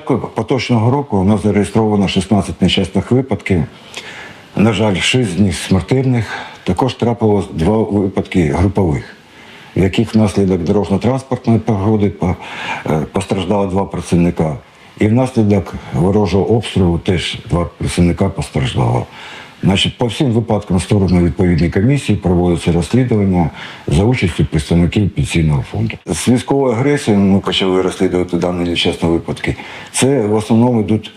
початку поточного року у нас зареєстровано 16 нещасних випадків. На жаль, 6 з них смертельних. Також трапилось два випадки групових, в яких внаслідок дорожньо-транспортної погоди по- е, постраждало два працівника. І внаслідок ворожого обстрілу теж два працівника постраждало. Значить, по всім випадкам сторони відповідної комісії проводиться розслідування за участю представників пенсійного фонду. З військовою агресією ми почали розслідувати дані нещасні випадки. Це в основному йдуть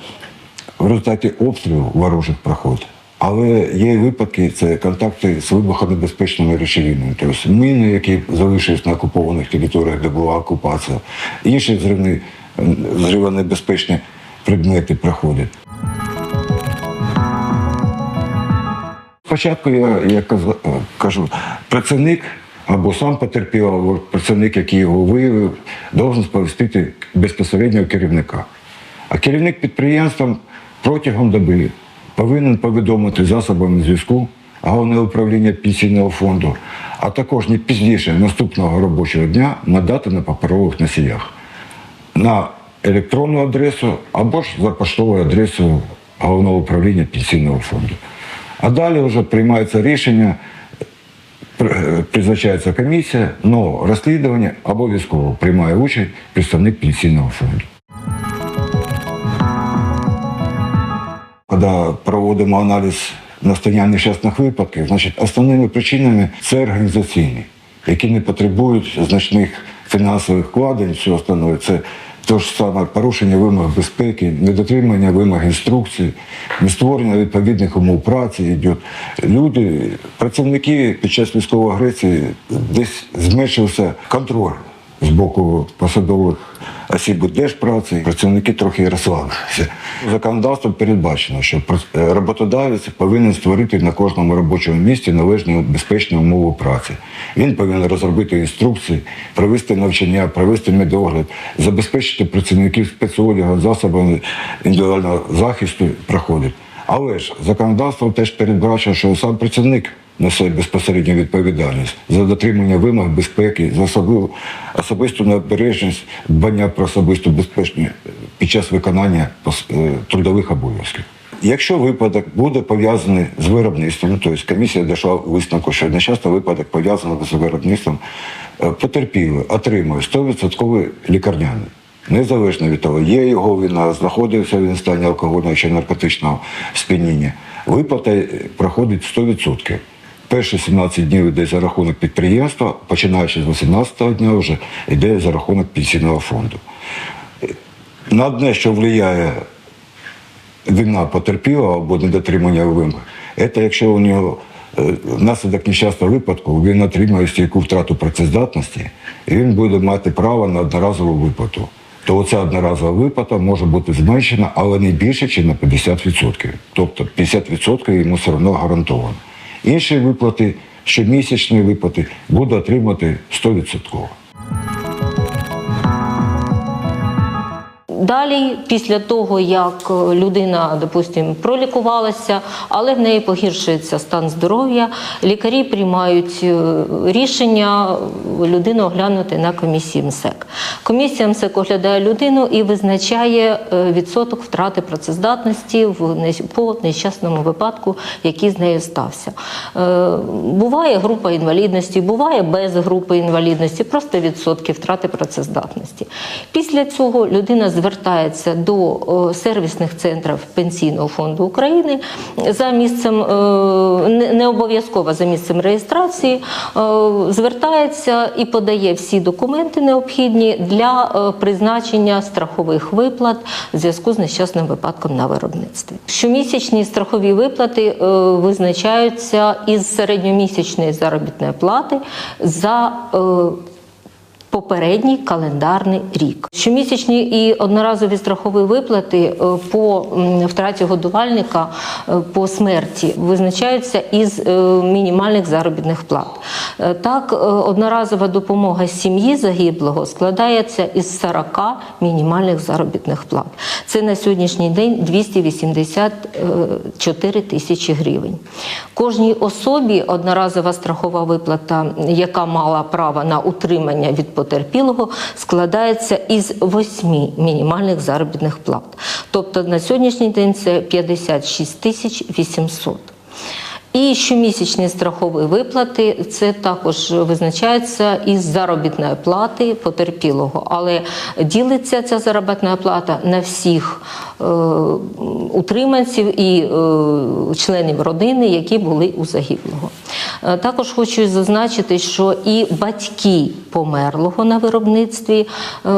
в результаті обстрілу ворожих проход. Але є випадки, це контакти з вибухонебезпечними речовинами, тобто міни, які залишились на окупованих територіях, де була окупація, інші взривні, взривонебезпечні предмети проходять. Спочатку я, я кажу, працівник або сам потерпів, або працівник, який його виявив, должен сповістити безпосередньо керівника. А керівник підприємством протягом доби повинен повідомити засобами зв'язку головне управління пенсійного фонду, а також не пізніше наступного робочого дня надати на паперових носіях на електронну адресу або ж за поштовою адресою головного управління пенсійного фонду. А далі вже приймається рішення, призначається комісія, але розслідування обов'язково приймає участь представник пенсійного фонду. Коли проводимо аналіз настання нещасних випадків, значить основними причинами це організаційні, які не потребують значних фінансових вкладень, все остальное. Це те ж саме порушення вимог безпеки, недотримання вимог інструкцій, нестворення відповідних умов праці йде. Люди, працівники під час військової агресії десь зменшився контроль з боку посадових осіб держпраці, працівники трохи розслабилися. Законодавством передбачено, що е, роботодавець повинен створити на кожному робочому місці належні безпечні умови праці. Він повинен розробити інструкції, провести навчання, провести медогляд, забезпечити працівників спецодягом, засобами індивідуального захисту проходить. Але ж законодавство теж передбачено, що сам працівник несе безпосередню відповідальність за дотримання вимог безпеки, за особливу особисту необережність, дбання про особисту безпечність під час виконання е, трудових обов'язків. Якщо випадок буде пов'язаний з виробництвом, тобто комісія дійшла висновку, що нещасно випадок пов'язаний з виробництвом, е, потерпілий отримує 100% лікарняний. Незалежно від того, є його вина, знаходився він в стані алкогольного чи наркотичного сп'яніння. Виплата проходить 100%. Перші 17 днів йде за рахунок підприємства, починаючи з 18-го дня вже йде за рахунок пенсійного фонду. На одне, що впливає вина потерпілого або недотримання вимог, це якщо у нього е, внаслідок нещасного випадку він отримує стійку втрату працездатності, і він буде мати право на одноразову виплату. То оця одноразова виплата може бути зменшена, але не більше, ніж на 50%. Тобто 50% йому все одно гарантовано. Інші виплати, щомісячні виплати, буде отримати 100%. Далі, після того, як е, людина, допустимо, пролікувалася, але в неї погіршується стан здоров'я, лікарі приймають е, рішення людину оглянути на комісії МСЕК. Комісія МСЕК оглядає людину і визначає е, відсоток втрати працездатності по нещасному випадку, який з нею стався. Е, Буває група інвалідності, буває без групи інвалідності, просто відсотки втрати працездатності. Після цього людина звертається до сервісних центрів Пенсійного фонду України за місцем, е, не обов'язково за місцем реєстрації, е, звертається і подає всі документи необхідні для е, призначення страхових виплат в зв'язку з нещасним випадком на виробництві. Щомісячні страхові виплати е, визначаються із середньомісячної заробітної плати за е, попередній календарний рік. Щомісячні і одноразові страхові виплати е, по втраті годувальника е, по смерті визначаються із е, мінімальних заробітних плат. Так, одноразова допомога сім'ї загиблого складається із 40 мінімальних заробітних плат. Це на сьогоднішній день 284 тисячі гривень. Кожній особі одноразова страхова виплата, яка мала право на утримання від потерпілого складається із восьми мінімальних заробітних плат. Тобто на сьогоднішній день це 56 тисяч 800. І щомісячні страхові виплати це також визначається із заробітної плати потерпілого, але ділиться ця заробітна плата на всіх утриманців і е, членів родини, які були у загиблого. Е, Також хочу зазначити, що і батьки померлого на виробництві е,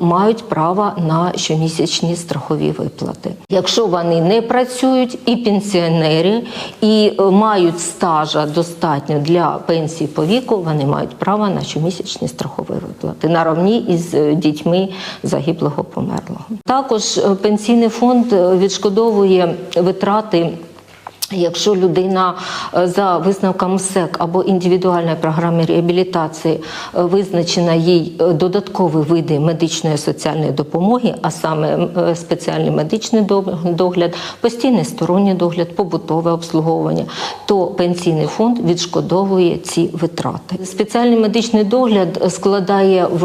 мають право на щомісячні страхові виплати. Якщо вони не працюють, і пенсіонери, і е, мають стажа достатньо для пенсії по віку, вони мають право на щомісячні страхові виплати наравні із е, дітьми загиблого померлого. Також е, пенсійний фонд е, відшкодовує витрати. Якщо людина е, за висновком МСЕК або індивідуальної програми реабілітації е, визначена їй е, додаткові види медичної соціальної допомоги, а саме спеціальний медичний догляд, постійний сторонній догляд, побутове обслуговування, то пенсійний фонд відшкодовує ці витрати. Спеціальний медичний догляд складає в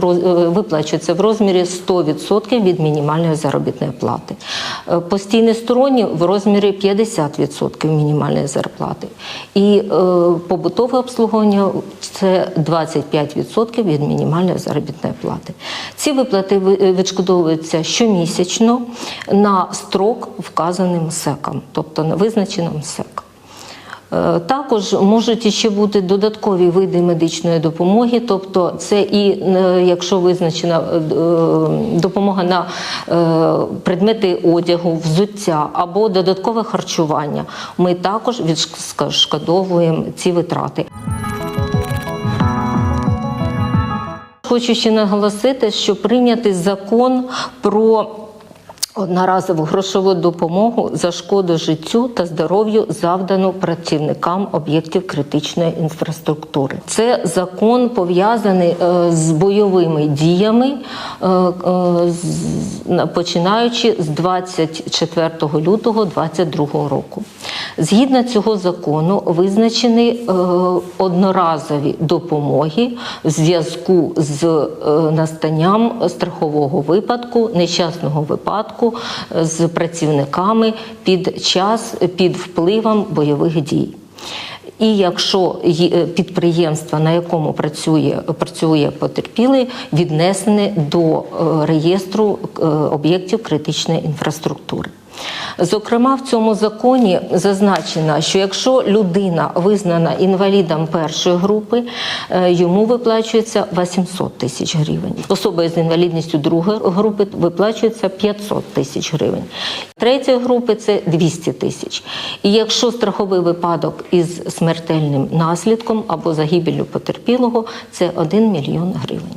виплачується в розмірі 100% від мінімальної заробітної плати. Постійний сторонній в розмірі 50% мінімальної зарплати. І е, побутове обслуговування це 25% від мінімальної заробітної плати. Ці виплати ви- е, відшкодовуються щомісячно на строк вказаним СЕКом, тобто на визначеним СЕКом. Е, Також можуть ще бути додаткові види медичної допомоги, тобто це і е, якщо визначена е, допомога на предмети одягу, взуття або додаткове харчування, ми також відшкодовуємо ці витрати. Хочу ще наголосити, що прийнятий закон про одноразову грошову допомогу за шкоду життю та здоров'ю завдану працівникам об'єктів критичної інфраструктури. Це закон пов'язаний е, з бойовими діями, е, е, починаючи з 24 лютого 2022 року. Згідно цього закону визначені е, одноразові допомоги в зв'язку з е, настанням страхового випадку, нещасного випадку е, з працівниками під час під впливом бойових дій. І якщо підприємство, на якому працює, працює потерпілий, віднесене до реєстру об'єктів критичної інфраструктури. Зокрема, в цьому законі зазначено, що якщо людина визнана інвалідом першої групи, е, йому виплачується 800 тисяч гривень. Особою з інвалідністю другої групи виплачується 500 тисяч гривень. Третьої групи це 200 тисяч. І якщо страховий випадок із смертельним наслідком або загибелью потерпілого, це 1 мільйон гривень.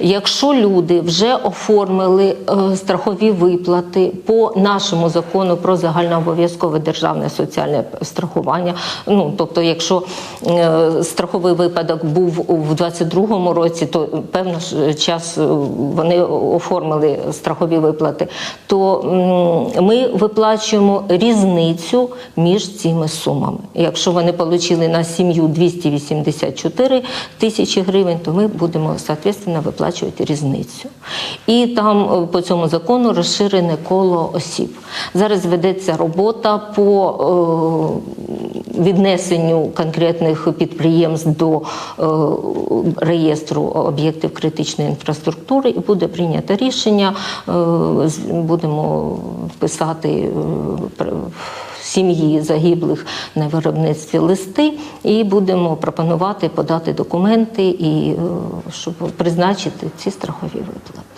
Якщо люди вже оформили е, страхові виплати по нашому закону про загальнообов'язкове державне соціальне страхування, ну тобто, якщо е, страховий випадок був у 22-му році, то певно час е, вони оформили страхові виплати, то ми виплачуємо різницю між цими сумами. Якщо вони отримали на сім'ю 284 тисячі гривень, то ми будемо соответственно виплачувати різницю. І там е, по цьому закону розширене коло осіб. Зараз ведеться робота по е, віднесенню конкретних підприємств до е, реєстру об'єктів критичної інфраструктури, і буде прийнято рішення. Будемо писати сім'ї загиблих на виробництві листи, і будемо пропонувати подати документи і е, щоб призначити ці страхові виплати.